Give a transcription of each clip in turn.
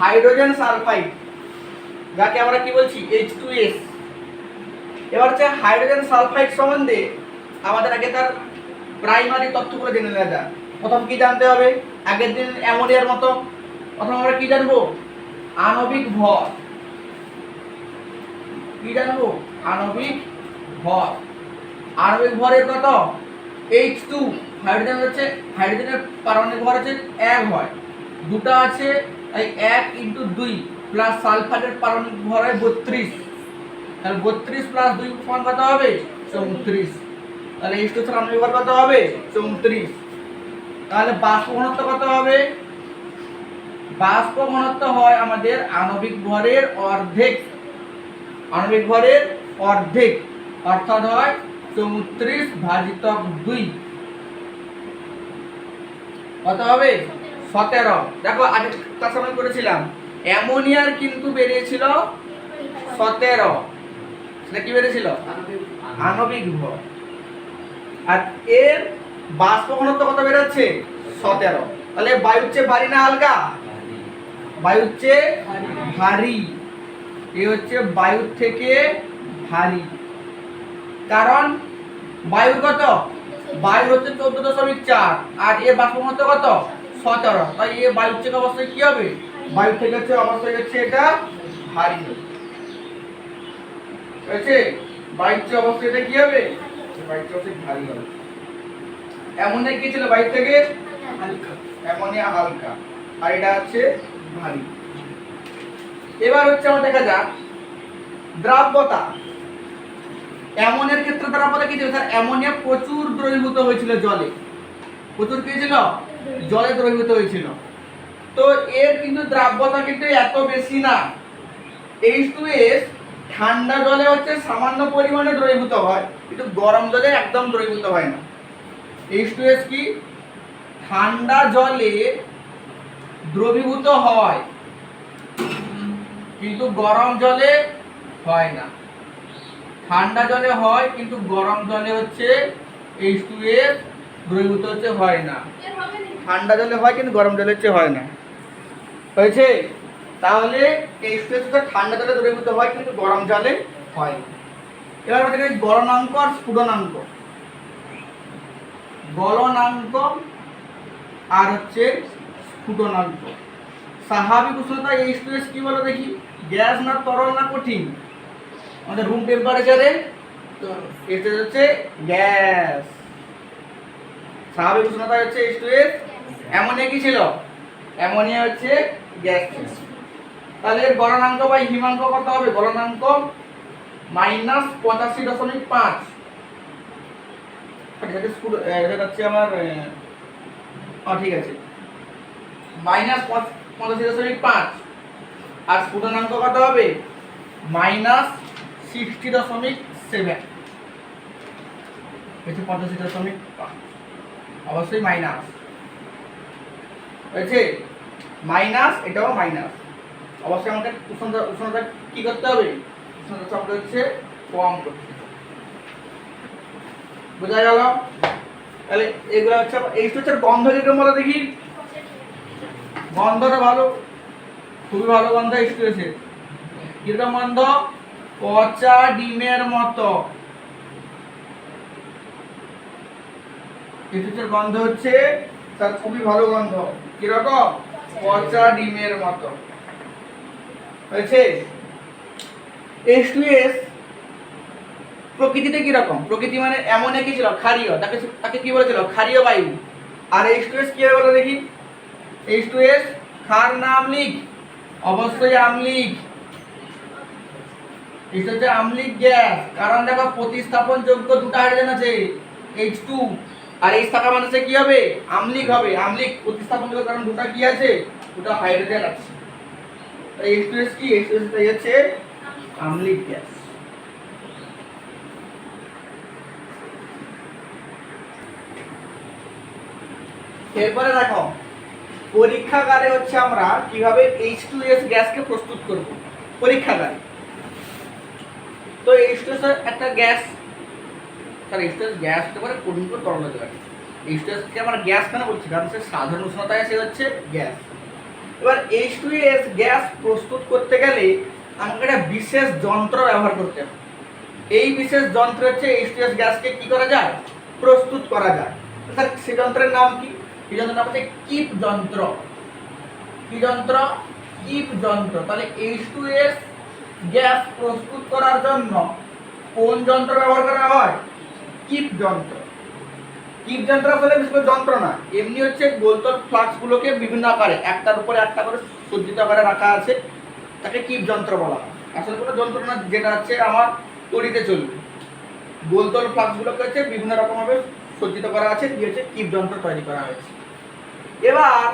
Hydrogen sulphide, যাকে আমরা কি বলছি? এইচ টু এস এবার হচ্ছে হাইড্রোজেন সালফাইড সম্বন্ধে আমাদের আগে তার প্রাইমারি তথ্যগুলো জেনে নেওয়া যাক। প্রথম কি জানতে হবে? আগের দিন অ্যামোনিয়ার মতো। প্রথম আমরা কি জানব? আণবিক ভর। কি জানব? আণবিক ভর। আণবিক ভরের কত? এইচ টু হাইড্রোজেন হচ্ছে হাইড্রোজেনের পারমাণবিক ভর হচ্ছে এক হয়। দুটো আছে এই এক ইন্টু দুই প্লাস সালফারের পারমাণবিক ভর হয় বত্রিশ। তাহলে বত্রিশ প্লাস দুই সমান কত হবে? চৌত্রিশ। তাহলে এইচ টু ছাড়া আণবিক ভর কত হবে? চৌত্রিশ। তাহলে বাষ্প ঘনত্ব কত হবে? বাষ্প ঘনত্ব হয় আমাদের আণবিক ভরের অর্ধেক। আণবিক ভরের অর্ধেক। অর্থাৎ হয় চৌত্রিশ ভাজিতক দুই। কত হবে? সতেরো। দেখো, আগে তার সময় করেছিলাম। অ্যামোনিয়ার কিন্তু বেরিয়েছিল সতেরো। সেটা কি বেরিয়েছিল? আণবিক ভর। আর এর বাষ্প ঘনত্ব কত বেরোচ্ছে? সতেরো। তাহলে বায়ুর চেয়ে ভারী না হালকা বায়ুর চেয়ে ভারী। এ হচ্ছে বায়ুর থেকে ভারী। কারণ বায়ুর কত? বায়ু হচ্ছে চোদ্দ দশমিক চার। আর এর বাষ্প ঘনত্ব কত? সতেরো। তাই এ বায়ুর থেকে অবস্থায় কি হবে? বায়ু থেকে হচ্ছে হচ্ছে এটা ভারী অবস্থায় এটা কি হবে? ভারী হবে। কি ছিল বায়ু থেকে? হালকা। আর এটা হচ্ছে ভারী। এবার হচ্ছে আমার দেখা যাক। দ্রাব্যতা। অ্যামোনিয়ার ক্ষেত্রে দ্রাব্যতা কি ছিল? স্যার, অ্যামোনিয়া প্রচুর দ্রবীভূত হয়েছিল জলে। প্রচুর কি ছিল? জলে দ্রবীভূত হয়েছিল। তো এর কিন্তু দ্রাব্যতা কিন্তু এত বেশি না। এইচ টু এস ঠান্ডা জলে হচ্ছে সামান্য পরিমাণে দ্রবীভূত হয়, কিন্তু গরম জলে একদম দ্রবীভূত হয় না। এইচ টু এস কি? ঠান্ডা জলে দ্রবীভূত হয়, কিন্তু গরম জলে হয় না। ঠান্ডা জলে হয়, কিন্তু গরম জলে হচ্ছে এইচ টু এস দ্রবীভূত হচ্ছে হয় না। ঠান্ডা জলে হয় কিন্তু গরম জলে হচ্ছে হয় না। হয়েছে? তাহলে এইচ টু এস ঠান্ডা জলে দ্রবীভূত হয় কিন্তু গরম জলে হয়। এবার আমাদের কাছে গলনাঙ্ক আর স্ফুটনাঙ্ক। গলনাঙ্ক আর হচ্ছে স্ফুটনাঙ্ক। স্বাভাবিক উষ্ণতা এইচ টু এস কি বলো দেখি? গ্যাস না তরল না কঠিন? আমাদের রুম টেম্পারেচারে এটা হচ্ছে গ্যাস। স্বাভাবিক উষ্ণতা হচ্ছে এইচ টু এস অ্যামোনিয়া কি ছিল? অ্যামোনিয়া হচ্ছে গ্যাস ছিল। তাহলে এর গলনাঙ্ক বা হিমাঙ্ক কত হবে? গলনাঙ্ক মাইনাস পঁচাশি দশমিক পাঁচ। এটা হচ্ছে আমার ঠিক আছে। মাইনাস পঁচাশি দশমিক পাঁচ। আর স্ফুটনাঙ্ক কত হবে? মাইনাস সিক্সটি দশমিক সেভেন। হচ্ছে পঁচাশি দশমিক পাঁচ। অবশ্যই মাইনাস হয়েছে? মাইনাস এটাও মাইনাস অবশ্যই আমাদের উষ্ণতা উষ্ণতা কি করতে হবে? উষ্ণতা চাপটা হচ্ছে কম করতে। বোঝা গেল? তাহলে এগুলো হচ্ছে এই হচ্ছে গন্ধ কীরকম বলো দেখি। গন্ধটা ভালো। খুবই ভালো গন্ধ এসেছে কীরকম গন্ধ পচা ডিমের মতো। এসেছে গন্ধ হচ্ছে, তার খুবই ভালো গন্ধ। কীরকম? পচা ডিমের মতো। হয়েছে? এস টু এস প্রকৃতিতে কীরকম? প্রকৃতি মানে এমন একই ছিল, ক্ষারীয়। তাকে তাকে কি বলেছিল? ক্ষারীয় বায়ু। আর এইচ টু এস কি বলো দেখি? এইচ টু এস ক্ষার না আমলিক অবশ্যই আমলিক এটা হচ্ছে আমলিক গ্যাস। কারণ দেখো প্রতিস্থাপন যোগ্য দুটো হাইড্রোজেন আছে, এইচ টু। আর এইচ থাকা মানুষে কি হবে? আমলিক হবে। আমলিক প্রতিস্থাপন যোগ্য কারণ দুটো কি আছে? দুটো হাইড্রোজেন আছে। টু এস কি? টু এস হচ্ছে আমলিক গ্যাস এরপরে দেখো, পরীক্ষাগারে হচ্ছে আমরা কীভাবে এইচ টু এস গ্যাসকে প্রস্তুত করব? পরীক্ষাগারে। তো এইচ টু এস একটা গ্যাস টু এস গ্যাস হতে পারে কঠিন করে তরল হতে পারে। এইচ টু এসকে আমরা গ্যাস কেন বলছি? কারণ সে সাধারণ উষ্ণতায় সে হচ্ছে গ্যাস এবার এইচ টু এস গ্যাস প্রস্তুত করতে গেলে আমাকে একটা বিশেষ যন্ত্র ব্যবহার করতে হবে। এই বিশেষ যন্ত্র হচ্ছে এইচ টু এস গ্যাসকে কী করা যায়? প্রস্তুত করা যায়। স্যার, সে যন্ত্রের নাম কি? এই যন্ত্রের নাম হচ্ছে কিপ যন্ত্র। কি যন্ত্র? কিপ যন্ত্র। তাহলে এইচ টু এস গ্যাস প্রস্তুত করার জন্য কোন যন্ত্র ব্যবহার করা হয়? কিপ যন্ত্র কিপ যন্ত্র করে যন্ত্র না। এমনি হচ্ছে গোলতল ফ্লাক্স গুলোকে বিভিন্ন আকারে, একটার উপরে একটা করে সজ্জিত আকারে রাখা আছে। তাকে কিপ যন্ত্র বলা হয়। আসলে কোনো যন্ত্র না, যেটা হচ্ছে আমার তড়িতে চলবে। গোলতল ফ্লাক্স গুলোকে হচ্ছে বিভিন্ন রকম ভাবে সজ্জিত করা আছে, দিয়ে হচ্ছে কিপ যন্ত্র তৈরি করা হয়েছে। এবার,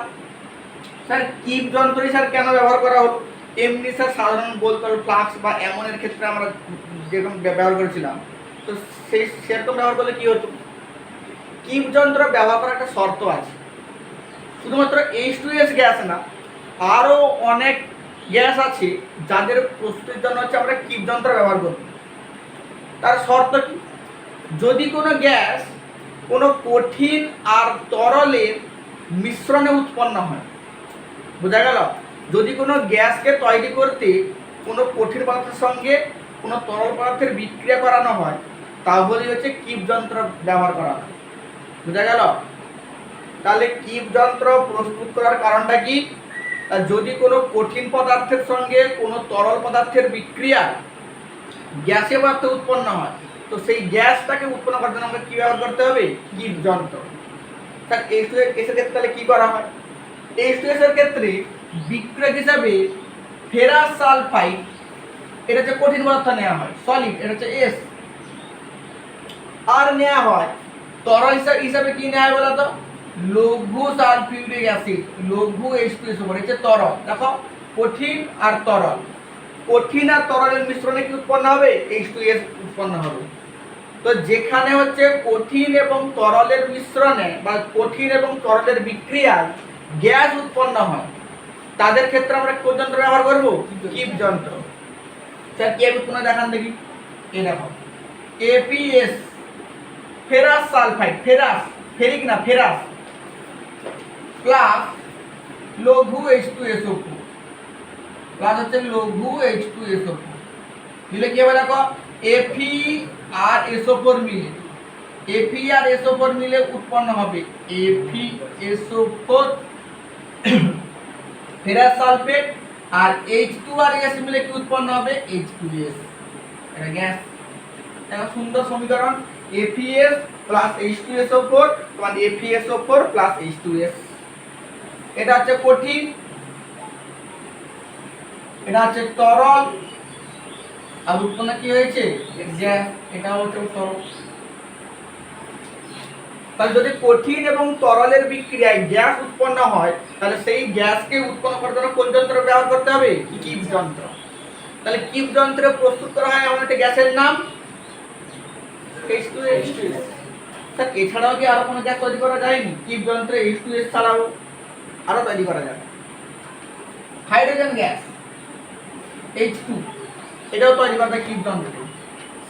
স্যার কিপ যন্ত্রই স্যার কেন ব্যবহার করা হলো? এমনি স্যার সাধারণ গোলতল ফ্লাক্স বা এমনের ক্ষেত্রে আমরা যেরকম ব্যবহার করেছিলাম তো সেই সেরকম ব্যবহার করলে কি হতো? কিপ যন্ত্র ব্যবহার করার একটা শর্ত আছে। শুধুমাত্র এইচ টু এস গ্যাস না আরও অনেক গ্যাস আছে যাদের প্রস্তুতির জন্য হচ্ছে আমরা কিপ যন্ত্র ব্যবহার করব তার শর্ত কি? যদি কোনো গ্যাস কোনো কঠিন আর তরলের মিশ্রণে উৎপন্ন হয়, বোঝা গেল? যদি কোনো গ্যাসকে তৈরি করতে কোনো কঠিন পদার্থের সঙ্গে কোনো তরল পদার্থের বিক্রিয়া করানো হয় তাহলে হচ্ছে কিপ যন্ত্র ব্যবহার করা হয়। বোঝা গেল? তাহলে কিপ যন্ত্র প্রস্তুত করার কারণটা কি? যদি কোনো কঠিন পদার্থের সঙ্গে কোনো তরল পদার্থের বিক্রিয়া গ্যাসে পদার্থ উৎপন্ন হয়, তো সেই গ্যাসটাকে উৎপন্ন করার জন্য আমরা কি ব্যবহার করতে হবে? কিপ যন্ত্র। টু এসের ক্ষেত্রে তাহলে কি করা হয়? এর ক্ষেত্রে বিক্রিয়ক হিসাবে ফেরাস সালফাইড এটা হচ্ছে কঠিন পদার্থ নেওয়া হয় সলিড এটা হচ্ছে এস আর নেওয়া হয়। তরল হিসা- হিসাবে কি নেওয়া হয় বলো তো? লঘু সালফিউরিক অ্যাসিড লঘু এইচ টু হচ্ছে তরল দেখো কঠিন আর তরল। কঠিন আর তরলের মিশ্রণে কি উৎপন্ন হবে? এইচ টু এস উৎপন্ন হবে। তো যেখানে হচ্ছে কঠিন এবং তরলের মিশ্রণে বা কঠিন এবং তরলের বিক্রিয়ায় গ্যাস উৎপন্ন হয় তাদের ক্ষেত্রে আমরা কোন যন্ত্র ব্যবহার করব? কিপ যন্ত্র স্যার কি আমি কোনো দেখান দেখি? এই দেখো এপিএস ফেরাস সালফাইড ফেরাস, ফেরিক না, ফেরাস। প্লাস লঘু এইচ টু এসও প্লাস হচ্ছে লঘু এইচ টু এসও দিলে কি হবে দেখো? এফি আর এসও ফোর মিলে। এফি আর এসও ফোর মিলে উৎপন্ন হবে F SO four ferrous sulphate আর এইচ টু আর এস মিলে কি উৎপন্ন হবে? এইচ টু এস এটা গ্যাস। একটা সুন্দর সমীকরণ। F S plus H two S O four four plus এটা হচ্ছে কঠিন। এটা হচ্ছে তরল। আর উৎপন্ন কি হয়েছে? এটা হচ্ছে তরল তাহলে যদি কঠিন এবং তরলের বিক্রিয়ায় গ্যাস উৎপন্ন হয়, তাহলে সেই গ্যাসকে উৎপন্ন করার জন্য কোন যন্ত্র ব্যবহার করতে হবে? কিপ যন্ত্র। তাহলে কিপ যন্ত্রে প্রস্তুত করা হয় এমন একটা গ্যাসের নাম। H2S স্যার এছাড়াও কি কোনো তৈরি করা যায়নি? কিপ যন্ত্রে H2S ছাড়াও আরও তৈরি করা যাবে। হাইড্রোজেন গ্যাস H2 এটাও তৈরি করা যায় কিপ যন্ত্রে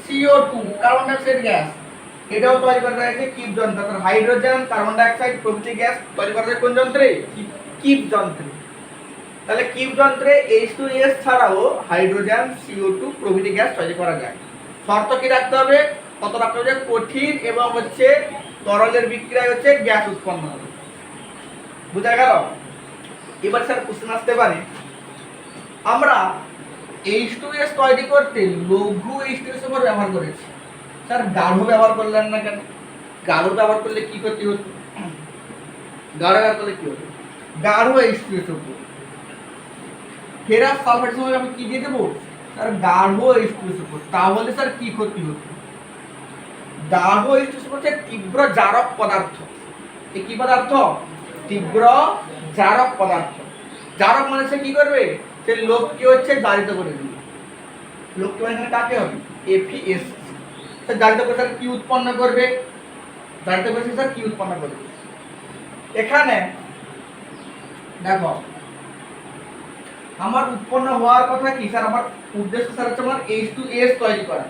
CO2 কার্বন ডাইঅক্সাইড গ্যাস এটাও তৈরি করা যায় কিপ অর্থাৎ হাইড্রোজেন কার্বন ডাইঅক্সাইড প্রভৃতি গ্যাস তৈরি করা যায় কোন যন্ত্রে? কিপ যন্ত্রে তাহলে কিপ যন্ত্রে এইচ টু এস ছাড়াও হাইড্রোজেন সিও টু প্রভৃতি গ্যাস তৈরি করা যায়। শর্ত কি রাখতে হবে? কত রাখতে হবে কঠিন এবং হচ্ছে তরলের বিক্রিয়ায় হচ্ছে গ্যাস উৎপন্ন হবে? বুঝা গেল? এবার স্যার কোশ্চেন আসতে পারে। আমরা এইচ টু এস তৈরি করতে লঘু এইচ টু এস উপর ব্যবহার করেছি। স্যার, গাঢ় ব্যবহার করলেন না কেন? গাঢ় ব্যবহার করলে কি ক্ষতি হতো? গাঢ় ব্যবহার করলে কি হতো? গাঢ় এইচ টু এস উপর। ফেরাস সালফেট সময় আমি কি দিয়ে দেবো? স্যার, গাঢ় এইচ টু এস উপর। তাহলে স্যার কি ক্ষতি হতো? টু হচ্ছে তীব্র জারক পদার্থ। এই কি পদার্থ? তীব্র জারক পদার্থ। জারক মানে সে কি করবে? সে লোককে হচ্ছে জারিত করে দিবে। লোককে মানে কাকে হবে? এফিএস সে জারিত করে স্যার কি উৎপন্ন করবে? জারিত করে স্যার কি উৎপন্ন করবে? এখানে দেখো, আমার উৎপন্ন হওয়ার কথা কি? স্যার, আমার উদ্দেশ্য স্যার হচ্ছে আমার এইচ টু এস তৈরি করা।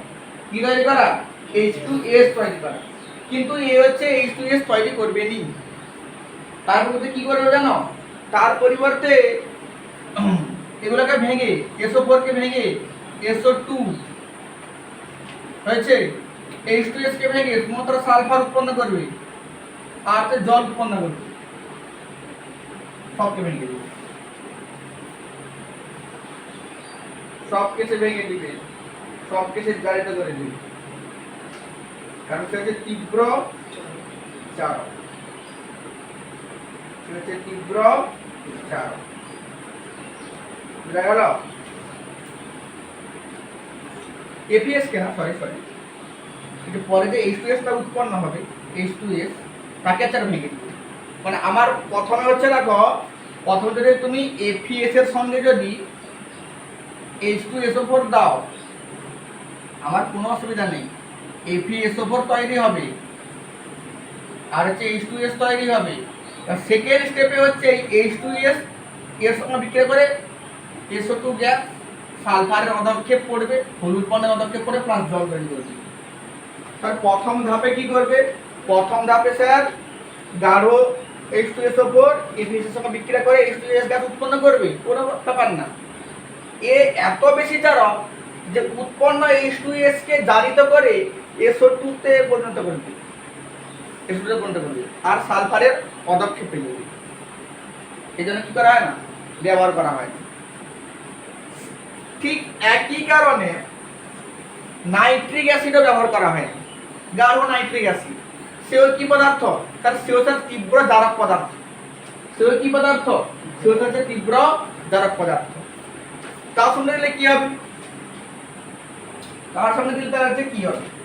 কি তৈরি করা? এইচ টু এস তৈরি করা কিন্তু এ হচ্ছে এইচ টু এস তৈরি করবে নি। তার মধ্যে কি করবে জানো? তার পরিবর্তে এগুলোকে ভেঙে এসও ফোরকে ভেঙে S O two H two SK ভেঙে শুধুমাত্র সালফার উৎপন্ন করবে, আর হচ্ছে জল উৎপন্ন করবে। সবকে ভেঙে দিবে। সব কেসে ভেঙে দিবে। সব কেসে জারিত করে দিবে। কারণ সে হচ্ছে তীব্র চারক সে হচ্ছে তীব্র চারক বুঝা গেল? এপিএস কেনা? সরি সরি কিন্তু পরে যে এইচ টু এসটা উৎপন্ন হবে এইচ টু এস তাকে আচ্ছা ভেঙে মানে আমার প্রথমে হচ্ছে দেখো, প্রথমে যদি তুমি এপিএস এর সঙ্গে যদি এইচ টু এসও ফোর দাও, আমার কোনো অসুবিধা নেই। এপিএসও ফোর তৈরি হবে। আর হচ্ছে এইচ টু এস তৈরি হবে। সেকেন্ড স্টেপে হচ্ছে এইচ টু এস এর সঙ্গে বিক্রিয়া করে এসও টু গ্যাস সালফারের পদক্ষেপ পড়বে হলুদ পণ্যের পদক্ষেপ পড়ে প্লাস জল তৈরি করবে। তার প্রথম ধাপে কি করবে? প্রথম ধাপে স্যার, গাঢ় এইচ টু এস ওপর এপিএস এর সঙ্গে বিক্রিয়া করে এইচ টু এস গ্যাস উৎপন্ন করবে। কোনো ব্যাপার না। এ এত বেশি চারক যে উৎপন্ন এইচ টু এস কে জারিত করে এসও পরিণত এসও টু পরিণত করবে আর সালফারের পদক্ষেপ পেয়ে এই জন্য কি করা হয় না? ব্যবহার করা হয়। ঠিক একই কারণে নাইট্রিক অ্যাসিডও ব্যবহার করা হয়। গাঢ় নাইট্রিক অ্যাসিড। সেও কি পদার্থ? তার সেও হচ্ছে তীব্র জারক পদার্থ। সেও কি পদার্থ? সেও হচ্ছে তীব্র জারক পদার্থ। তার সঙ্গে দিলে কি হবে? তার সঙ্গে দিলে তার হচ্ছে কি হবে?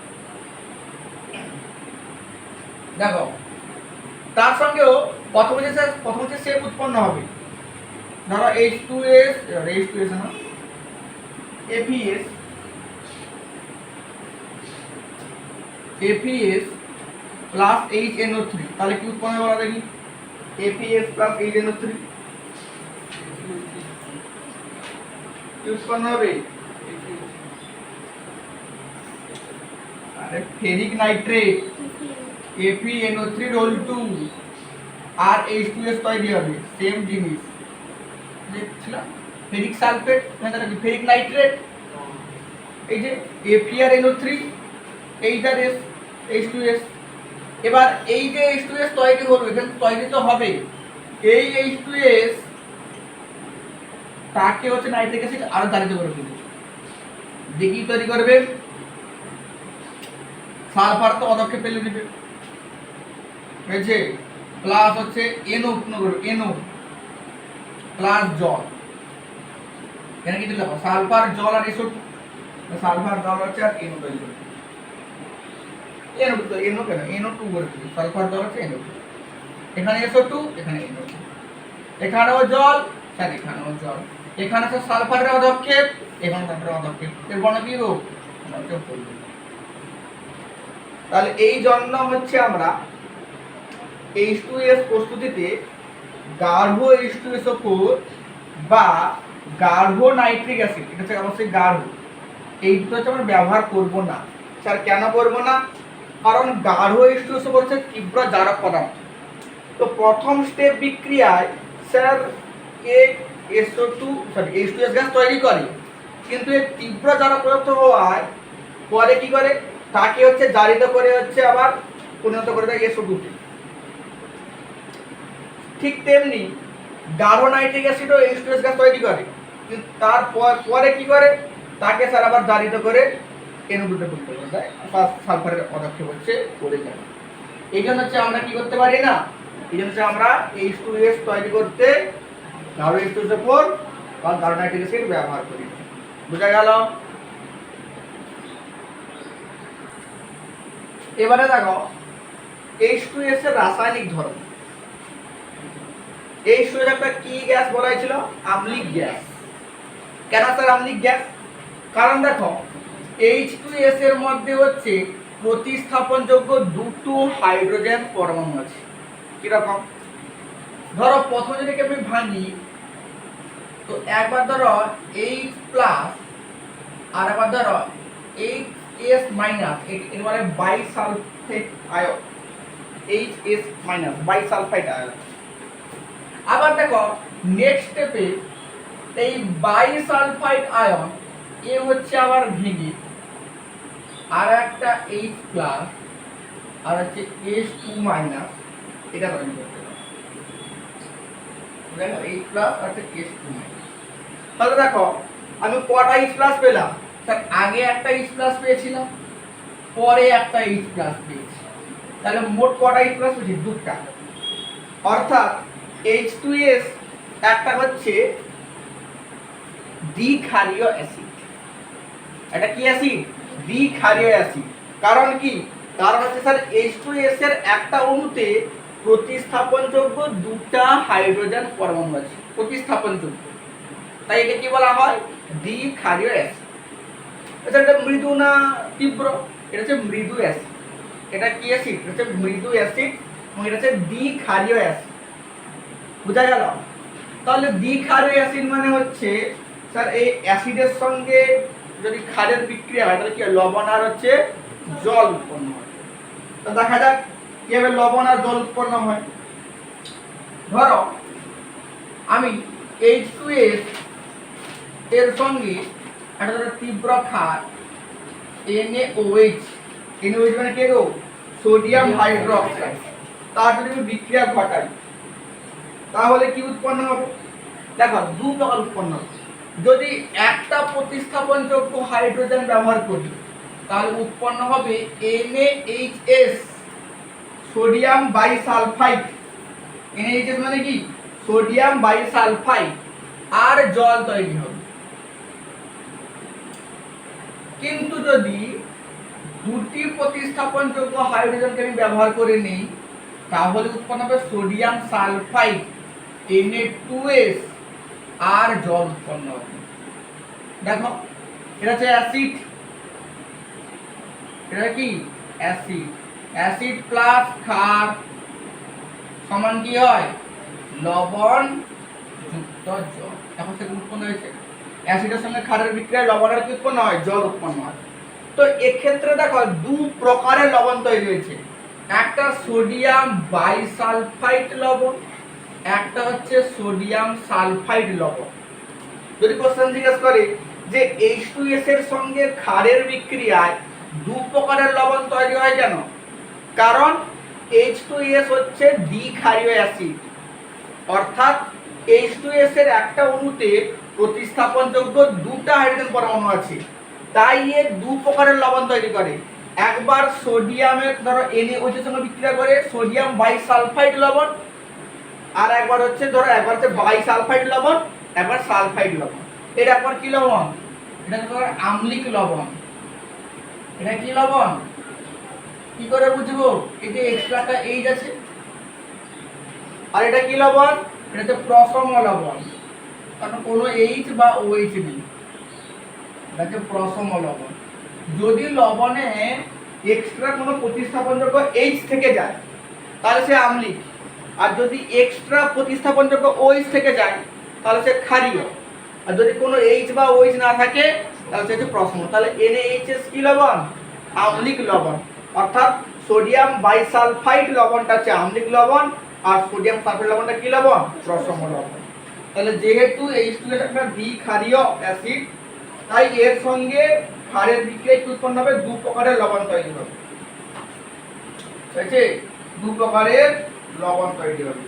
দেখো, তার সঙ্গেও প্রথমে যে প্রথমে যে শেপ উৎপন্ন হবে, ধরো H two S H two S না এপিএস এপিএস প্লাস এইচ এনও থ্রি তাহলে কি উৎপন্ন বলা দেখি? এপিএস প্লাস এইচ এনও থ্রি উৎপন্ন হবে? আরে ফেরিক নাইট্রেট। FeNO3 রোল 2 আর H2S তৈরি হবে সেম জিনিস দেখছিলাম ফেরিক সালফেট মানে কি ফেরিক নাইট্রেট এই যে FeRNO3 এইটার S H2S এবার এই যে H2S তৈরি হবে এখানে তৈরি তো হবে এই H2S তাকে হচ্ছে নাইট্রিক অ্যাসিড আরও জারিত করে দেবে দেখি তৈরি করবে সালফার তো পদক্ষেপ ফেলে দিবে হয়েছে? প্লাস হচ্ছে এনও উৎপন্ন করবে এনও প্লাস জল। এখানে কি দিলাম সালফার জল আর এসো সালফার জল হচ্ছে আর এনও তৈরি করবে এনও এনও কেন? এনও টু করে সালফার জল হচ্ছে এনও এখানে এসো টু এখানে এনও এখানেও জল, স্যার, এখানেও জল। এখানে হচ্ছে সালফারের পদক্ষেপ এখানে সালফারের পদক্ষেপ এর বর্ণ কি হোক তাহলে এই জন্য হচ্ছে আমরা এইচ টু এস প্রস্তুতিতে গার্ভ এইচ টু এস বা গার্ভ নাইট্রিক অ্যাসিড, এটা হচ্ছে অবশ্যই গার্ভ এই দুটো হচ্ছে আমরা ব্যবহার করব না। স্যার, কেন করব না? কারণ গাঢ় এইচ টু এস হচ্ছে তীব্র জারক পদার্থ। তো প্রথম স্টেপ বিক্রিয়ায় স্যার, এ SO two sorry H two S gas তৈরি করে। কিন্তু এর তীব্র জারক পদার্থ হওয়ায় পরে কি করে? তাকে হচ্ছে জারিত করে হচ্ছে আবার পরিণত করে দেয় এসও টুতে ঠিক তেমনি গাঢ় নাইট্রিক অ্যাসিডও এইচ টু গ্যাস তৈরি করে। কিন্তু তারপর পরে কি করে? তাকে স্যার আবার জারিত করে এনওটুতে পরিণত করে দেয় ফার্স্ট সালফারের পদক্ষেপ হচ্ছে করে যায় এই জন্য হচ্ছে আমরা কি করতে পারি না? এই জন্য হচ্ছে আমরা এইচ টু এস তৈরি করতে গাঢ় এইচ টু ফোর বা গাঢ় নাইট্রিক অ্যাসিড ব্যবহার করি। বোঝা গেল? এবারে দেখো এইচ টু এস এর রাসায়নিক ধর্ম এই একটা কি গ্যাস বলা হয়েছিল আম্লিক গ্যাস। কেন স্যার আম্লিক গ্যাস? কারণ দেখো এইচ টু এস এর মধ্যে হচ্ছে প্রতিস্থাপনযোগ্য দুটো হাইড্রোজেন পরমাণু আছে। কীরকম? ধরো, প্রথম যদি আমি ভাঙি, তো একবার ধরো এইচ প্লাস আর একবার ধরো এইচ এস মাইনাস এর মানে bisulphate ion H S minus bisulphide আয়ন আবার দেখো নেক্সট স্টেপে এই বাইসালফাইড আয়ন এ হচ্ছে আবার ভেঙে। আর একটা এইচ প্লাস আর হচ্ছে এস টু মাইনাস এটা তৈরি করতে দেখো এইচ প্লাস আর হচ্ছে এস টু মাইনাস তাহলে দেখো, আমি কটা এইচ প্লাস পেলাম? তার আগে একটা এইচ প্লাস পেয়েছিলাম, পরে একটা এইচ প্লাস পেয়েছি। তাহলে মোট কটা এইচ প্লাস পেয়েছি? দুটা। অর্থাৎ এইচ টু এস একটা হচ্ছে দ্বিক্ষারীয় অ্যাসিড এটা কি অ্যাসিড দ্বিক্ষারীয় অ্যাসিড কারণ কি? কারণ হচ্ছে স্যার এইচ টু এস এর একটা অণুতে প্রতিস্থাপনযোগ্য দুটা হাইড্রোজেন পরমাণু আছে, প্রতিস্থাপনযোগ্য। তাই একে কি বলা হয়? দ্বিক্ষারীয় অ্যাসিড আচ্ছা এটা মৃদু না তীব্র? এটা হচ্ছে মৃদু অ্যাসিড এটা কি অ্যাসিড এটা হচ্ছে মৃদু অ্যাসিড এবং এটা হচ্ছে দ্বিক্ষারীয় অ্যাসিড বোঝা গেল? তাহলে দ্বিক্ষারীয় অ্যাসিড মানে হচ্ছে স্যার এই অ্যাসিডের সঙ্গে যদি ক্ষারের বিক্রিয়া হয় তাহলে কি লবণ আর হচ্ছে জল উৎপন্ন হয়। তো দেখা যাক কীভাবে লবণ আর জল উৎপন্ন হয়। ধরো আমি এইচ টু এস এর সঙ্গে একটা ধরো তীব্র ক্ষার NaOH NaOH মানে কে গো? সোডিয়াম হাইড্রোক্সাইড তার যদি আমি বিক্রিয়া ঘটাই তাহলে কি উৎপন্ন হবে? দেখো, দু প্রকার উৎপন্ন হবে। যদি একটা প্রতিস্থাপনযোগ্য হাইড্রোজেন ব্যবহার করি, তাহলে উৎপন্ন হবে NaHS সোডিয়াম বাইসালফাইড। NaHS মানে কি? Sodium bisulphide. আর জল তৈরি হবে। কিন্তু যদি দুটি প্রতিস্থাপনযোগ্য হাইড্রোজেনকে আমি ব্যবহার করে নিই, তাহলে উৎপন্ন হবে সোডিয়াম সালফাইড। Na2S আর জল উৎপন্ন হবে দেখো, এটা হচ্ছে অ্যাসিড এটা কি? অ্যাসিড অ্যাসিড প্লাস ক্ষার সমান কি হয়? লবণ যুক্ত জল। এখন সেটা উৎপন্ন হয়েছে। অ্যাসিডের সঙ্গে ক্ষারের বিক্রিয়ায় লবণের কি উৎপন্ন হয়? জল উৎপন্ন হয়। তো এক্ষেত্রে দেখো, দু প্রকারের লবণ তৈরি হয়েছে। একটা সোডিয়াম বাইসালফাইড লবণ একটা হচ্ছে সোডিয়াম সালফাইড লবণ। যদি কোশ্চেন জিজ্ঞেস করে যে এইচ টু এস এর সঙ্গে ক্ষারের বিক্রিয়ায় দু প্রকারের লবণ তৈরি হয় কেন? কারণ এইচ টু এস হচ্ছে দ্বিক্ষারীয় অ্যাসিড অর্থাৎ এইচ টু এস এর একটা অণুতে প্রতিস্থাপনযোগ্য দুটা হাইড্রোজেন পরমাণু আছে। তাই এ দু প্রকারের লবণ তৈরি করে। একবার সোডিয়ামের, ধরো, NaOH এর সঙ্গে বিক্রিয়া করে সোডিয়াম বাইসালফাইড লবণ আর একবার হচ্ছে ধরো একবার হচ্ছে বাইসালফাইড লবণ একবার সালফাইড লবণ। এটা একবার কি লবণ? এটা ধরো আম্লিক লবণ। এটা কি লবণ? কি করে বুঝব? এই যে এক্সট্রাটা এইচ আছে। আর এটা কি লবণ? এটা হচ্ছে প্রসম লবণ। কারণ কোনো এইচ বা ওএইচ নেই। এটা হচ্ছে প্রসম লবণ। যদি লবণে এক্সট্রা কোনো প্রতিস্থাপনযোগ্য এইচ থেকে যায়, তাহলে সে আম্লিক। আর যদি এক্সট্রা প্রতিস্থাপনযোগ্য ওইচ থেকে যায়, তাহলে সে ক্ষারীয়। আর যদি কোনো এইচ বা ওইচ না থাকে, তাহলে সে হচ্ছে প্রশ্ন। তাহলে NaHS কি লবণ? আম্লিক লবণ। অর্থাৎ সোডিয়াম বাইসালফাইড লবণটা হচ্ছে আম্লিক লবণ, আর সোডিয়াম সালফাইড লবণটা কি লবণ? প্রসম লবণ। তাহলে যেহেতু এই স্টুডেন্ট একটা দ্বিক্ষারীয় অ্যাসিড তাই এর সঙ্গে ক্ষারের বিক্রিয়ায় কি উৎপন্ন হবে, দু প্রকারের লবণ তৈরি হবে। ঠিক আছে? দু প্রকারের লবণ তৈরি হবে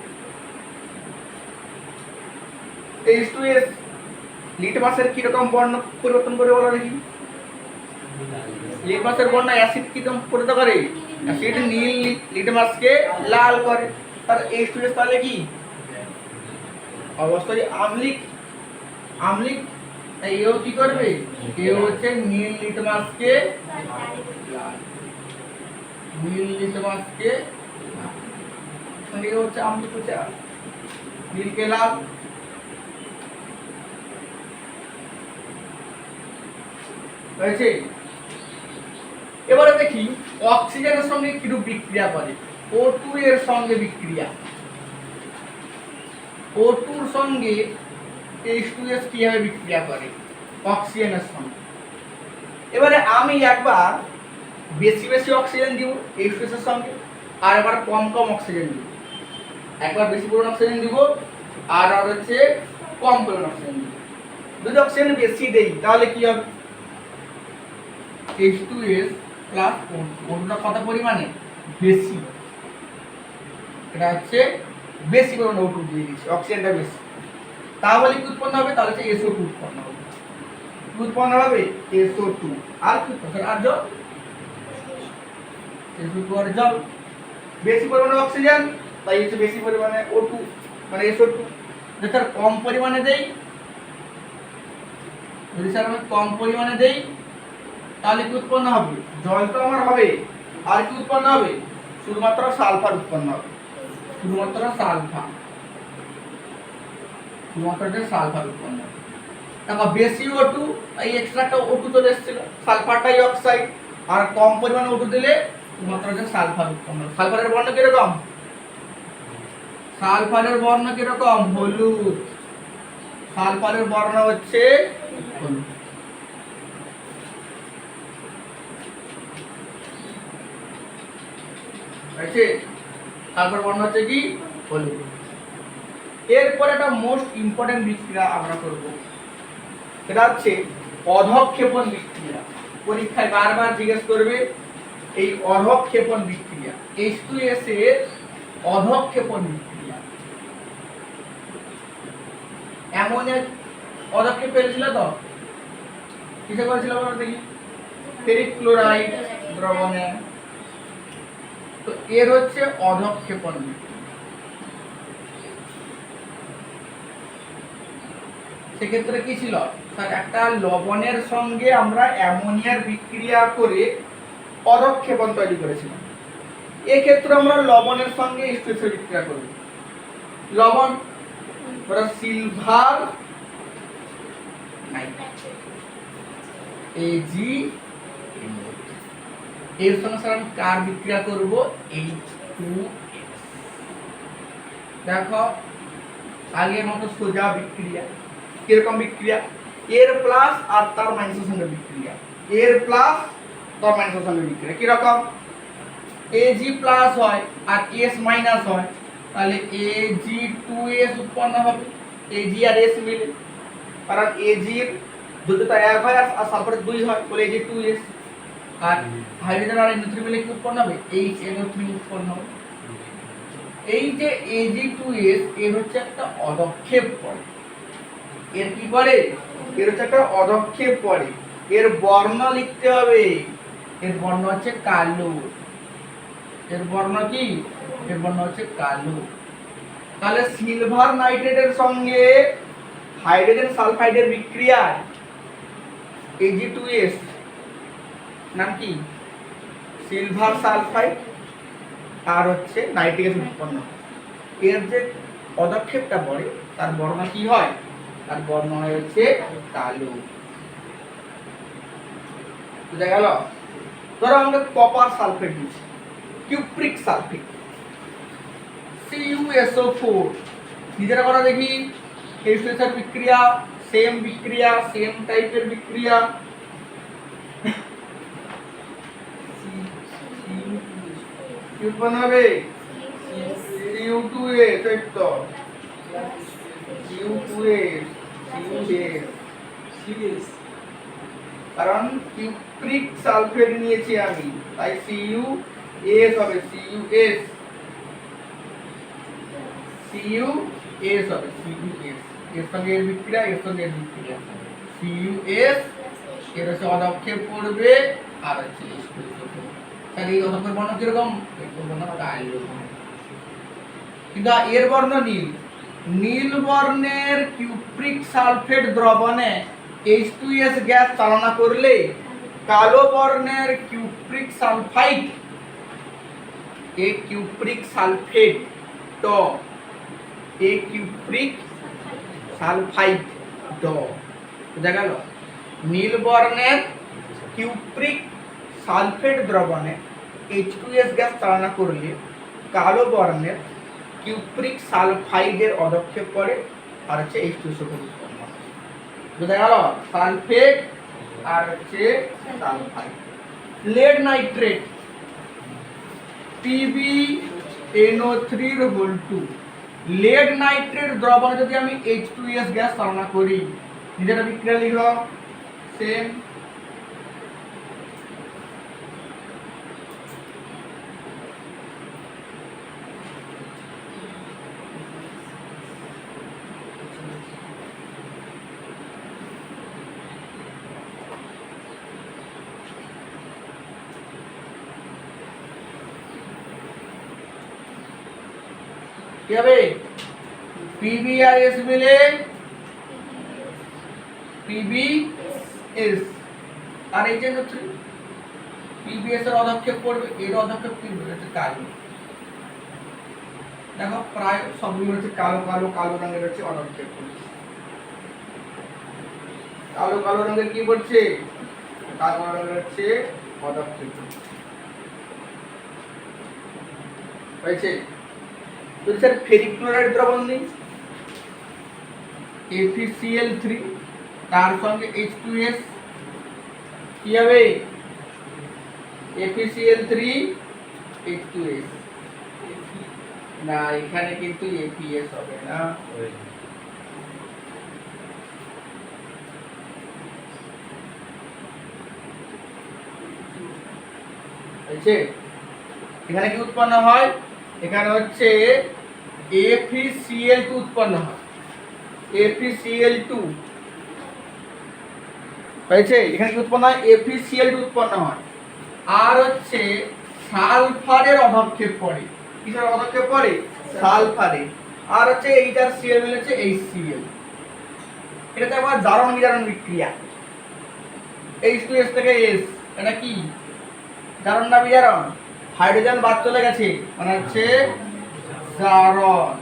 এইচ টু এস লিটমাসের কীরকম বর্ণ পরিবর্তন করে বলো দেখি। লিটমাসের বর্ণ অ্যাসিড কীরকম পরিবর্তন করে? অ্যাসিড নীল লিটমাসকে লাল করে। তার এইচ টু এস তাহলে কি? অবশ্যই আমলিক আমলিক এও কি করবে? এও হচ্ছে নীল লিটমাসকে নীল লিটমাসকে এবারে দেখি, অক্সিজেনের সঙ্গে কিরূপ বিক্রিয়া করে? ও সঙ্গে বিক্রিয়া। ও সঙ্গে এইচ বিক্রিয়া করে? অক্সিজেনের সঙ্গে। এবারে আমি একবার বেশি বেশি অক্সিজেন দিব এইচ সঙ্গে, আর একবার কম কম অক্সিজেন দিব। একবার বেশি পরিমাণ অক্সিজেন দিব, আর আর হচ্ছে কম পরিমাণ অক্সিজেন দিই যদি অক্সিজেন বেশি দেই, তাহলে কি হবে? এইচ টু এস প্লাস ওটা কত পরিমাণে? বেশি। এটা হচ্ছে বেশি পরিমাণে ওটু দিয়ে দিচ্ছি অক্সিজেনটা বেশি। তাহলে কি উৎপন্ন হবে? তাহলে হচ্ছে এসও টু উৎপন্ন হবে। উৎপন্ন হবে? এসও টু আর কি আর জল? এসও টু আর জল। বেশি পরিমাণে অক্সিজেন তাই হচ্ছে বেশি পরিমাণে ও টু মানে এসও টু যদি স্যার কম পরিমাণে দেই, যদি স্যার আমি কম পরিমাণে দেই, তাহলে কি উৎপন্ন হবে? জল তো আমার হবে। আর কি উৎপন্ন হবে? শুধুমাত্র সালফার উৎপন্ন হবে। শুধুমাত্র সালফার। শুধুমাত্র একটা সালফার উৎপন্ন হবে। তারপর বেশি ও টু এই এক্সট্রা একটা ও টু চলে এসেছিল। সালফার অক্সাইড আর কম পরিমাণে ও টু দিলে শুধুমাত্র সালফার উৎপন্ন সালফারের বর্ণ কীরকম? সালফারের বর্ণ কীরকম? হলুদ। সালফারের বর্ণ হচ্ছে হলুদ। বর্ণ হচ্ছে কি? হলুদ। এরপর একটা মোস্ট ইম্পর্টেন্ট বিক্রিয়া আমরা করব। সেটা হচ্ছে অধক্ষেপণ বিক্রিয়া পরীক্ষায় বারবার জিজ্ঞেস করবে, এই অধক্ষেপণ বিক্রিয়া এইচ টু এস এর অধক্ষেপণ বিক্রিয়া এমন এক অধক্ষেপ পেয়েছিল তো? কিসে করেছিল বলো দেখি। ফেরিক ক্লোরাইড দ্রবণে। তো এর হচ্ছে অধক্ষেপণ সেক্ষেত্রে কি ছিল? স্যার, একটা লবণের সঙ্গে আমরা অ্যামোনিয়ার বিক্রিয়া করে অধক্ষেপণ তৈরি করেছিলাম। এক্ষেত্রে আমরা লবণের সঙ্গে স্টেসের বিক্রিয়া করব। লবণ ওরা সিলভার এজি এর সঙ্গে স্যার আমি কার বিক্রিয়া করব এইচ টু দেখো আগের মতো সোজা বিক্রিয়া। কীরকম বিক্রিয়া? এর প্লাস আর তার মাইনাসের সঙ্গে বিক্রিয়া। এর প্লাস তার মাইনাসের সঙ্গে বিক্রিয়া। কীরকম? এজি প্লাস হয় আর এস মাইনাস হয়। তাহলে এজি টু এস উৎপন্ন হবে। এজি আর এস মিলে। কারণ এজির দুটোটা এক হয় আর সালফারের দুই হয় বলে এজি টু এস আর হাইড্রোজেন আর এনও থ্রি মিলে কি উৎপন্ন হবে? এইচ এনও থ্রি উৎপন্ন হবে। এই যে এজি টু এস এর হচ্ছে একটা অদক্ষেপ পড়ে এর কি পড়ে এর হচ্ছে একটা অদক্ষেপ পড়ে এর বর্ণ লিখতে হবে। এর বর্ণ হচ্ছে কালো। এর বর্ণ কি? এর বর্ণ হচ্ছে কালো। তাহলে সিলভার নাইট্রেটের সঙ্গে হাইড্রোজেন সালফাইডের বিক্রিয়ায় এজি Ag2S নাম কি? সিলভার সালফাইড আর হচ্ছে নাইট্রিক উৎপন্ন। এর যে পদক্ষেপটা পড়ে তার বর্ণ কি হয়? তার বর্ণ হচ্ছে কালো। বুঝা গেল? ধরো আমরা কপার সালফেট দিচ্ছি কিউপ্রিক সালফেট CuSO4 নিজেরা করা দেখি এইচএসআর বিক্রিয়া সেম বিক্রিয়া সেম টাইপের বিক্রিয়া। কি উৎপন্ন হবে? Cu2S এই তো Cu2S Cu2S কারণ কিউপ্রিক সালফেট নিয়েছি আমি তাই সিইউ এস হবে সিইউ এস সিইউ এস হবে সিইউ এস এর সঙ্গে এর বিক্রিয়া এর সঙ্গে এর বিক্রিয়া সিইউ এস এর হচ্ছে অদক্ষেপ পড়বে আর হচ্ছে এস তাহলে এই অদক্ষেপ বর্ণ কীরকম? বর্ণ কালো কিন্তু এর বর্ণ নীল। নীল বর্ণের কিউপ্রিক সালফেট দ্রবণে H2S গ্যাস চালনা করলে কালো বর্ণের কিউপ্রিক সালফাইড, এ কিউপ্রিক সালফেট ট এ কিউপ্রিক সালফাইড ড বোঝা গেল? নীল বর্ণের কিউপ্রিক সালফেট দ্রবণে H2S গ্যাস চালনা করলে কালো বর্ণের কিউপ্রিক সালফাইডের অদক্ষেপ করে, আর হচ্ছে H2SO উৎপন্ন হয়। বোঝা গেল? সালফেট আর হচ্ছে sulphide. Lead nitrate Pb NO থ্রির হোল টু লেড নাইট্রেট দ্রবণে যদি আমি এইচ টু এস গ্যাস ধারণা করি, নিজেরা বিক্রিয়া লিখ। সেম কি হবে? পিবি আর এস আর এই যে হচ্ছে পিবিএস এর অধক্ষেপ পড়বে এর অধক্ষেপ কি হচ্ছে কালো। দেখো, প্রায় সবগুলো হচ্ছে কালো কালো কালো রঙের হচ্ছে অধক্ষেপ কালো কালো রঙের কি পড়ছে কালো রঙের হচ্ছে পদক্ষেপ হয়েছে? তো স্যার ফেরিক দ্রবণ নেই। এফিসিএল থ্রি তার সঙ্গে এইচ টু এস কি হবে? F C L three H two S না, এখানে কিন্তু এপিএস হবে না। এখানে কি উৎপন্ন হয়? এখানে হচ্ছে এফিসিএল টু উৎপন্ন হয়। এফিসিএল টু হয়েছে? এখানে কি উৎপন্ন হয়? এফিসিএল টু উৎপন্ন হয়। আর হচ্ছে সালফারের অধক্ষেপ পড়ে কিসের অধক্ষেপ পড়ে সালফারে। আর হচ্ছে এইটার সিএল হচ্ছে এইচ সিএল এটাতে আবার জারণ বিজারণ বিক্রিয়া। এইচ টু এস থেকে এস এটা কি? জারণ না বিজারণ? হাইড্রোজেন বাদ চলে গেছে। মানে হচ্ছে জারণ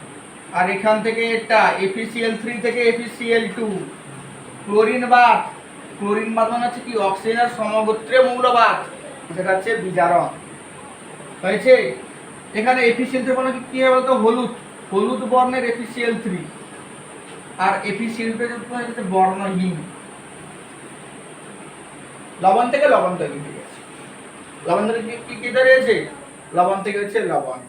আর এখান থেকে এটা এফিসিএল থ্রি থেকে F C L two chlorine বাদ। ক্লোরিন বাদ মানে হচ্ছে কি? অক্সিজেনের সমগোত্রে মৌলবাদ। যেটা হচ্ছে বিজারণ। হয়েছে? এখানে এফিসিএল থ্রি মানে কি হবে বলতো? হলুদ। হলুদ বর্ণের এফিসিএল থ্রি আর এফিসিএল থ্রি বর্ণহীন। লবণ থেকে লবণ তৈরি হয়ে গেছে। লবণ থেকে কি কি তৈরি লবণ থেকে হচ্ছে লবণ।